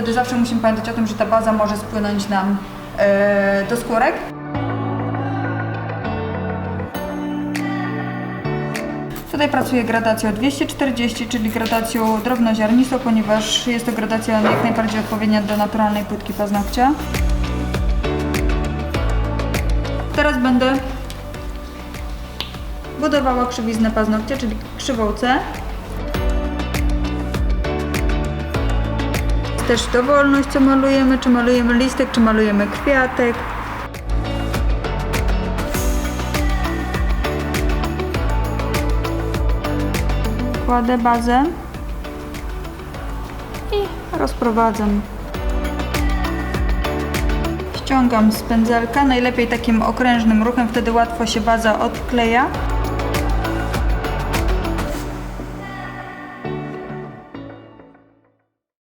wtedy zawsze musimy pamiętać o tym, że ta baza może spłynąć nam e, do skórek. Tutaj pracuję gradacją 240, czyli gradacją drobnoziarnistą, ponieważ jest to gradacja jak najbardziej odpowiednia do naturalnej płytki paznokcia. Teraz będę budowała krzywiznę paznokcia, czyli krzywą C. Też dowolność, co malujemy, czy malujemy listek, czy malujemy kwiatek. Kładę bazę i rozprowadzam. Ściągam z pędzelka, najlepiej takim okrężnym ruchem, wtedy łatwo się baza odkleja.